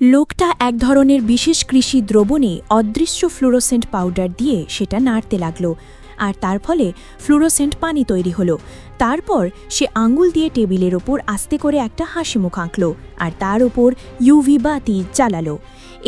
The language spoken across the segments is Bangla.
লোকটা এক ধরনের বিশেষ কৃষি দ্রবণে অদৃশ্য ফ্লুরোসেন্ট পাউডার দিয়ে সেটা নাড়তে লাগল, আর তার ফলে ফ্লুরোসেন্ট পানি তৈরি হলো। তারপর সে আঙ্গুল দিয়ে টেবিলের ওপর আস্তে করে একটা হাসি মুখ আঁকল, আর তার ওপর ইউভি বাতি জ্বালালো।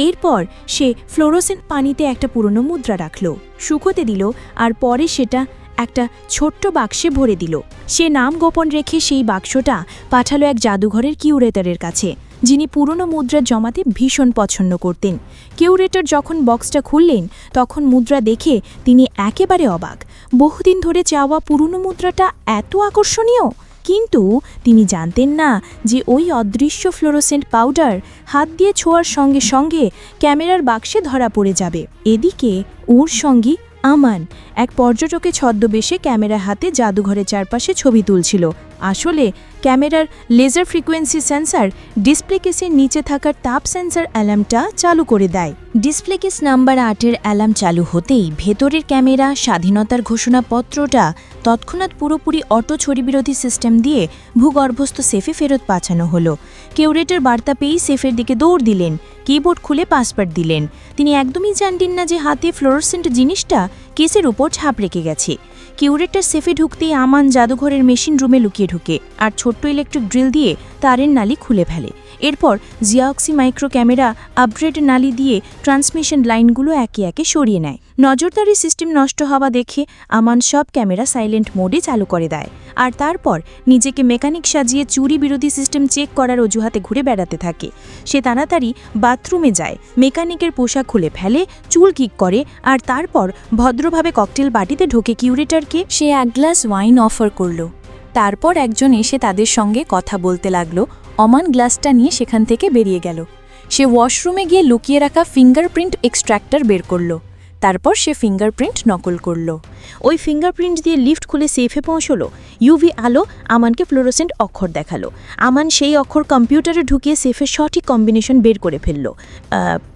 এরপর সে ফ্লোরোসেন্ট পানিতে একটা পুরনো মুদ্রা রাখল, শুকোতে দিল, আর পরে সেটা একটা ছোট্ট বাক্সে ভরে দিল। সে নাম গোপন রেখে সেই বাক্সটা পাঠালো এক জাদুঘরের কিউরেটরের কাছে। যিনি পুরনো মুদ্রা জমাতে ভীষণ পছন্দ করতেন। কিউরেটর যখন বক্সটা খুললেন, তখন মুদ্রা দেখে তিনি একেবারে অবাক। বহুদিন ধরে চাওয়া পুরনো মুদ্রাটা এত আকর্ষণীয়! কিন্তু তিনি জানতেন না যে ওই অদৃশ্য ফ্লোরোসেন্ট পাউডার হাত দিয়ে ছোঁয়ার সঙ্গে সঙ্গে ক্যামেরার বাক্সে ধরা পড়ে যাবে। এদিকে ওর সঙ্গী আমান, এক পর্যটকে ছদ্মবেশে ক্যামেরা হাতে জাদুঘরের চারপাশে ছবি তুলছিল। আসলে, ক্যামেরার লেজার ফ্রিকোয়েন্সি সেন্সার ডিসপ্লে কেসের নিচে থাকার তাপ সেন্সার অ্যালার্মটা চালু করে দেয়। ডিসপ্লে কেস নাম্বার আটের অ্যালার্ম চালু হতেই ভেতরের ক্যামেরা, স্বাধীনতার ঘোষণাপত্রটা তৎক্ষণাৎ পুরোপুরি অটো ছড়িবিরোধী সিস্টেম দিয়ে ভূগর্ভস্থ সেফে ফেরত পাঠানো হলো। কেউরেটের বার্তা পেয়েই সেফের দিকে দৌড় দিলেন, কিবোর্ড খুলে পাসওয়ার্ড দিলেন। তিনি একদমই জানতেন না যে হাতে ফ্লোরোসেন্ট জিনিসটা কেসের উপর ছাপ রেখে গেছে। কিউরেটার সেফে ঢুকতেই আমান জাদুঘরের মেশিন রুমে লুকিয়ে ঢুকে, আর ছোট্ট ইলেকট্রিক ড্রিল দিয়ে তারের নালি খুলে ফেলে। এরপর জিয়াক্সি মাইক্রো ক্যামেরা আপগ্রেড নালি দিয়ে ট্রান্সমিশন লাইনগুলো একে একে সরিয়ে নেয়। নজরদারি সিস্টেম নষ্ট হওয়া দেখে আমান সব ক্যামেরা সাইলেন্ট মোডে চালু করে দেয়। আর তারপর নিজেকে মেকানিক সাজিয়ে চুরি বিরোধী সিস্টেম চেক করার অজুহাতে ঘুরে বেড়াতে থাকে। সে তাড়াতাড়ি বাথরুমে যায়, মেকানিকের পোশাক খুলে ফেলে, চুল কিক করে, আর তারপর ভদ্রভাবে ককটেল বাটিতে ঢোকে কিউরেটারকে। সে এক গ্লাস ওয়াইন অফার করল। তারপর একজন এসে তাদের সঙ্গে কথা বলতে লাগল। অমান গ্লাসটা নিয়ে সেখান থেকে বেরিয়ে গেল। সে ওয়াশরুমে গিয়ে লুকিয়ে রাখা ফিঙ্গারপ্রিন্ট এক্সট্র্যাক্টর বের করল। তারপর সে ফিঙ্গারপ্রিন্ট নকল করল। ওই ফিঙ্গারপ্রিন্ট দিয়ে লিফট খুলে সেফে পৌঁছলো। ইউভি আলো, আমানকে ফ্লোরোসেন্ট অক্ষর দেখাল। আমান সেই অক্ষর কম্পিউটারে ঢুকিয়ে সেফের সঠিক কম্বিনেশন বের করে ফেলল।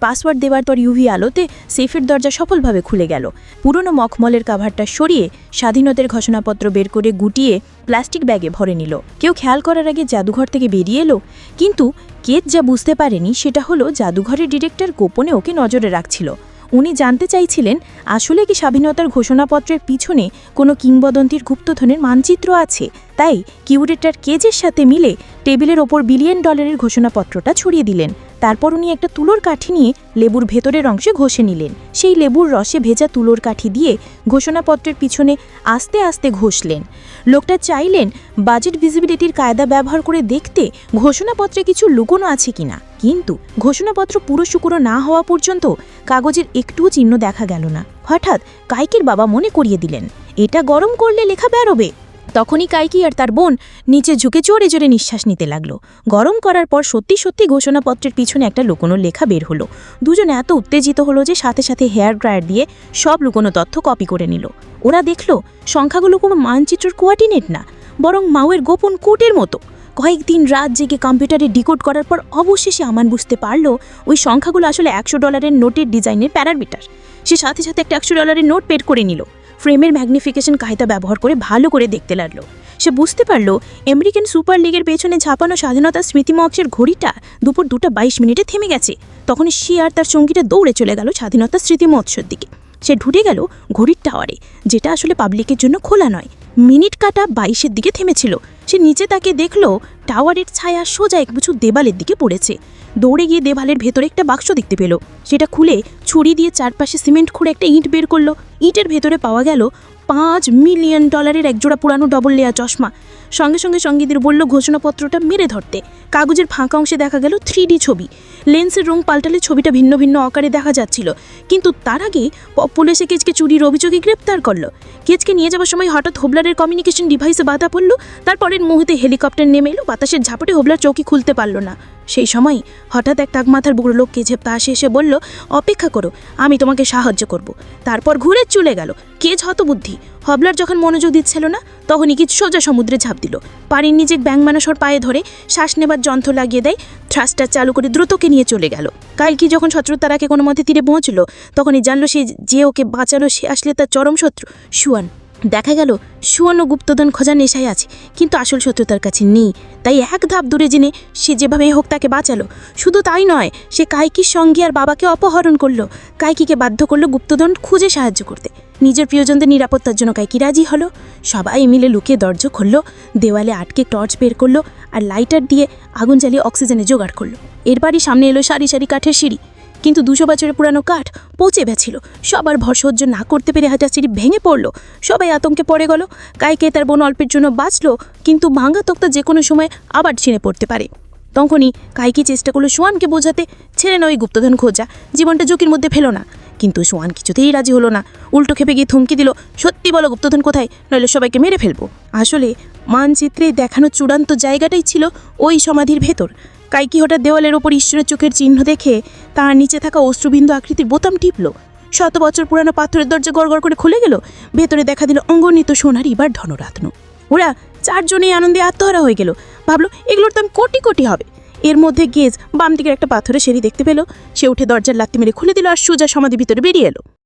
পাসওয়ার্ড দেওয়ার পর ইউভি আলোতে সেফের দরজা সফলভাবে খুলে গেল। পুরনো মখমলের কাভারটা সরিয়ে স্বাধীনতার ঘোষণাপত্র বের করে গুটিয়ে প্লাস্টিক ব্যাগে ভরে নিল। কেউ খেয়াল করার আগে জাদুঘর থেকে বেরিয়ে এলো। কিন্তু কেত যা বুঝতে পারেনি সেটা হলো জাদুঘরের ডিরেক্টর গোপনে ওকে নজরে রাখছিল। উনি জানতে চাইছিলেন, আসলে কি স্বাধীনতার ঘোষণাপত্রের পিছনে কোনো কিংবদন্তির গুপ্তধনের মানচিত্র আছে? তাই কিউরেটার কেজের সাথে মিলে টেবিলের ওপর বিলিয়ন ডলারের ঘোষণাপত্রটা ছড়িয়ে দিলেন। তারপর উনি একটা তুলোর কাঠি নিয়ে লেবুর ভেতরের অংশে ঘষে নিলেন। সেই লেবুর রসে ভেজা তুলোর কাঠি দিয়ে ঘোষণাপত্রের পিছনে আস্তে আস্তে ঘষলেন। লোকটা চাইলেন বাজেট ভিজিবিলিটির কায়দা ব্যবহার করে দেখতে ঘোষণাপত্রে কিছু লুকোনো আছে কিনা। কিন্তু ঘোষণাপত্র পুরো শুকুরো না হওয়া পর্যন্ত কাগজের একটুও চিহ্ন দেখা গেল না। হঠাৎ কাইকের বাবা মনে করিয়ে দিলেন, এটা গরম করলে লেখা বেরোবে। তখনই কাইকি আর তার বোন নিচে ঝুঁকে জোরে জোরে নিঃশ্বাস নিতে লাগল। গরম করার পর সত্যি সত্যি ঘোষণাপত্রের পিছনে একটা লুকোনো লেখা বের হলো। দুজন এত উত্তেজিত হলো যে সাথে সাথে হেয়ার ড্রায়ার দিয়ে সব লুকোনো তথ্য কপি করে নিল। ওরা দেখল, সংখ্যাগুলো কোনো মানচিত্রের কোয়ার্ডিনেট না, বরং মাউয়ের গোপন কোটের মতো। কয়েকদিন রাত জেগে কম্পিউটারে ডিকোড করার পর অবশেষে আমান বুঝতে পারল, ওই সংখ্যাগুলো আসলে একশো ডলারের নোটের ডিজাইনের প্যারামিটার। সে সাথে সাথে একটা একশো ডলারের নোট পেড করে নিল। ফ্রেমের ম্যাগনিফিকেশন কায়দা ব্যবহার করে ভালো করে দেখতে লাগল। সে বুঝতে পারল, আমেরিকান সুপার লিগের পেছনে ঝাঁপানো স্বাধীনতার স্মৃতি মক্সের ঘড়িটা দুপুর দুটা বাইশ মিনিটে থেমে গেছে। তখন সে আর তার সঙ্গীটা দৌড়ে চলে গেল স্বাধীনতা স্মৃতি মৎস্যর দিকে। সে ঢুকে গেল ঘড়ির টাওয়ারে, যেটা আসলে পাবলিকের জন্য খোলা নয়। মিনিট কাটা বাইশের দিকে থেমেছিল। সে নিচে তাকে দেখল, টাওয়ারের ছায়া সোজা এক কিছু দেবালের দিকে পড়েছে। দৌড়ে গিয়ে দেবালের ভেতরে একটা বাক্স দেখতে পেল। সেটা খুলে ছুরি দিয়ে চারপাশে সিমেন্ট খুঁড়ে একটা ইঁট বের করল। ইঁটের ভেতরে পাওয়া গেল পাঁচ মিলিয়ন ডলারের একজোড়া পুরানো ডবল লেয়ার চশমা। সঙ্গে সঙ্গে সঙ্গীদের বলল, ঘোষণাপত্রটা মেরে ধরতে। কাগজের ফাঁকা অংশে দেখা গেল থ্রি ছবি। লেন্সের রং পাল্টালে ছবিটা ভিন্ন ভিন্ন আকারে দেখা যাচ্ছিল। কিন্তু তার আগে পুলিশে কেজকে চুরির অভিযোগে গ্রেপ্তার করল। কেজকে নিয়ে যাওয়ার সময় হঠাৎ হোবলারের কমিউনিকেশন ডিভাইসে বাধা পড়ল। তারপরের মুহূর্তে হেলিকপ্টার নেমে এলো। বাতাসের ঝাপটে হোবলার চৌকি খুলতে পারল না। সেই সময় হঠাৎ এক টাকমাথার বুড়ো লোক কেজে পাশে এসে বলল, অপেক্ষা করো, আমি তোমাকে সাহায্য করব। তারপর ঘুরে চলে গেল। কেজ হতবুদ্ধি হবলার যখন মনোযোগ দিচ্ছিল না, তখনই কিজ সোজা সমুদ্রে ঝাঁপ দিল। পানির নিচে ব্যাং মানুষর পায়ে ধরে শ্বাস নেবার যন্ত্র লাগিয়ে দেয় থ্রাস্টার চালু করে দ্রুতকে নিয়ে চলে গেল। কালকি যখন শত্রুতারাকে কোনো মতে তীরে পৌঁছলো, তখনই জানলো সে যে ওকে বাঁচালো সে আসলে তার চরম শত্রু সুয়ান দেখা গেল সুবর্ণ গুপ্তধন খোঁজার নেশায় আছে, কিন্তু আসল সত্য তার কাছে নেই। তাই এক ধাপ দূরে জেনে সে যেভাবে হোক তাকে বাঁচালো। শুধু তাই নয়, সে কাইকির সঙ্গে আর বাবাকে অপহরণ করল। কাইকিকে বাধ্য করল গুপ্তধন খুঁজে সাহায্য করতে। নিজের প্রিয়জনদের নিরাপত্তার জন্য কাইকি রাজি হলো। সবাই মিলে লুকিয়ে দরজা খুললো দেওয়ালে আটকে টর্চ বের করল আর লাইটার দিয়ে আগুন জ্বালিয়ে অক্সিজেনে জোগাড় করল। এরবারই সামনে এলো সারি সারি কাঠের সিঁড়ি। কিন্তু দুশো বছরের পুরানো কাঠ পচে গেছিল। সবার ভর সহ্য না করতে পেরে হাজার সিঁড়ি ভেঙে পড়ল। সবাই আতঙ্কে পড়ে গেল। কাইকে তার বোন অল্পের জন্য বাঁচলো, কিন্তু ভাঙা তক্তা যে কোনো সময় আবার ছিঁড়ে পড়তে পারে। তখনই কাইকি চেষ্টা করল সোয়ানকে বোঝাতে, ছেড়ে নয় গুপ্তধন খোঁজা, জীবনটা ঝুঁকির মধ্যে ফেলো না। কিন্তু সোয়ান কিছুতেই রাজি হলো না। উল্টো খেপে গিয়ে থমকি দিল, সত্যি বলো গুপ্তধন কোথায়? নইলে সবাইকে মেরে ফেলব। আসলে মানচিত্রে দেখানো চূড়ান্ত জায়গাটাই ছিল ওই সমাধির ভেতর। কাইকি হঠাৎ দেওয়ালের ওপর ঈশ্বরের চোখের চিহ্ন দেখে তার নিচে থাকা অশ্রুবিন্দু আকৃতির বোতাম টিপল। শত বছর পুরানো পাথরের দরজা গড়গড় করে খুলে গেল। ভেতরে দেখা দিল অঙ্গনিত সোনার ইবার ধনরত্ন। ওরা চারজনেই আনন্দে আত্মহারা হয়ে গেল। ভাবলো, এগুলোর দাম কোটি কোটি হবে। এর মধ্যে গেজ বাম দিকের একটা পাথরের সিঁড়ি দেখতে পেল। সে উঠে দরজার লাত্তি মেরে খুলে দিল আর সোজা সমাধি ভিতরে বেরিয়ে এলো।